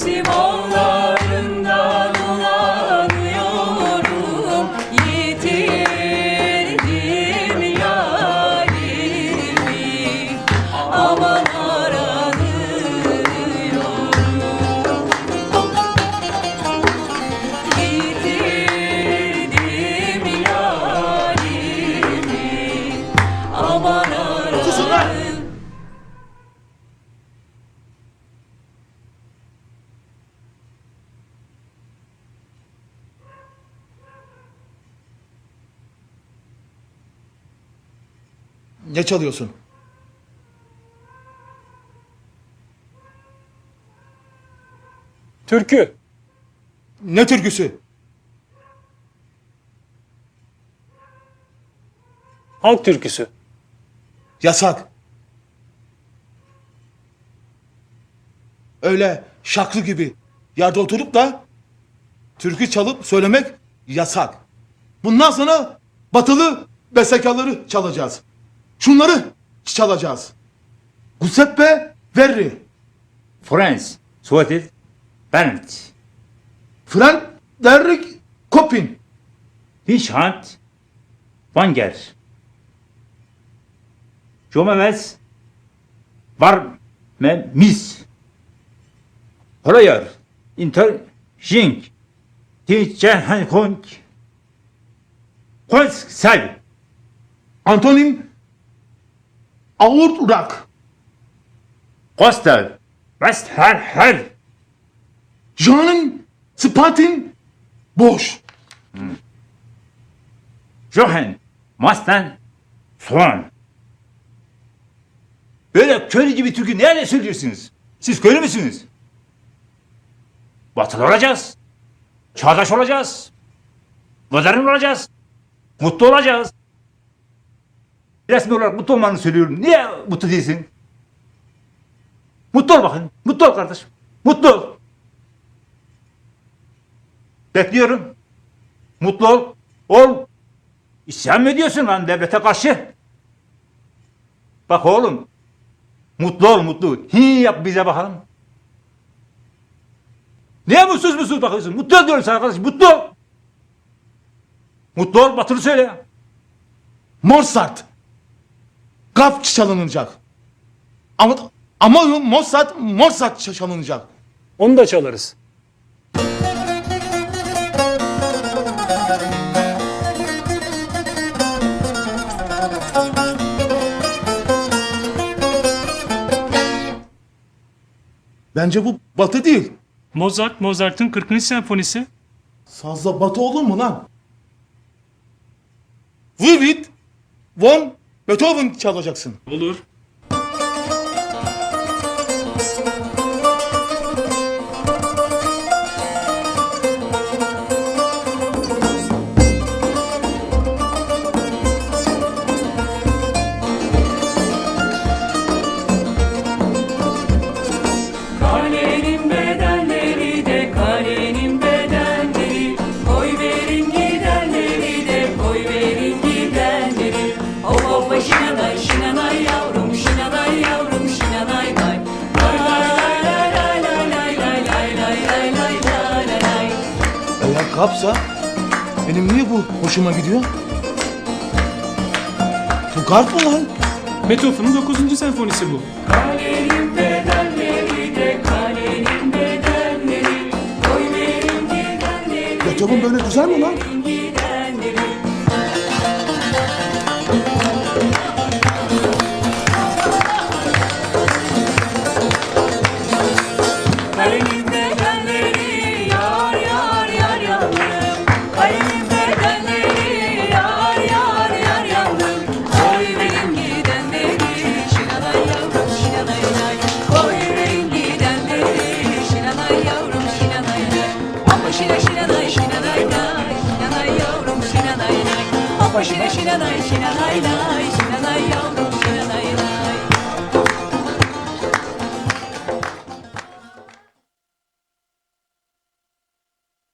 শিবঙ্গ Ne çalıyorsun? Türkü. Ne türküsü? Halk türküsü. Yasak. Öyle şaklı gibi yerde oturup da türkü çalıp söylemek yasak. Bundan sonra batılı besekaları çalacağız. Şunları çalacağız. Giuseppe Verri. Franz, what is Bernd? Frank Derrick Kopin. Richard Wanger. Jomeves Var me Mis. Hoyer Inter Jink. Tijen Hankong. Konsk Antonim Antonin Aurrak, Kostel, West, Her, Her, Jean'ın Spatin Boş. Johan, Masten, Soğan. Böyle köylü gibi türkü nerede söylüyorsunuz? Siz köylü müsünüz? Batılı olacağız. Çağdaş olacağız. Modern olacağız. Mutlu olacağız. Resmi olarak mutlu olmanı söylüyorum. Niye mutlu değilsin? Mutlu ol bakın. Mutlu ol kardeşim. Mutlu ol. Bekliyorum. Mutlu ol. Ol. İsyan mı ediyorsun lan devlete karşı? Bak oğlum. Mutlu ol mutlu. Hi yap bize bakalım. Niye mutsuz mutsuz bakıyorsun? Mutlu ol diyorum sana arkadaş. Mutlu ol. Mutlu ol batılı söyle. Mozart. Gaf çalınacak. Ama ama Mozart Mozart çalınacak. Onu da çalarız. Bence bu batı değil. Mozart, Mozart'ın 40. senfonisi. Sazla batı olur mu lan? Ludwig von Beethoven çalacaksın. Olur. Kapsa benim niye bu hoşuma gidiyor? Bu garp mı lan? Beethoven'ın 9. senfonisi bu. Kalenin bedenleri de kalenin Beethoven böyle güzel mi lan? başıma. Şinanay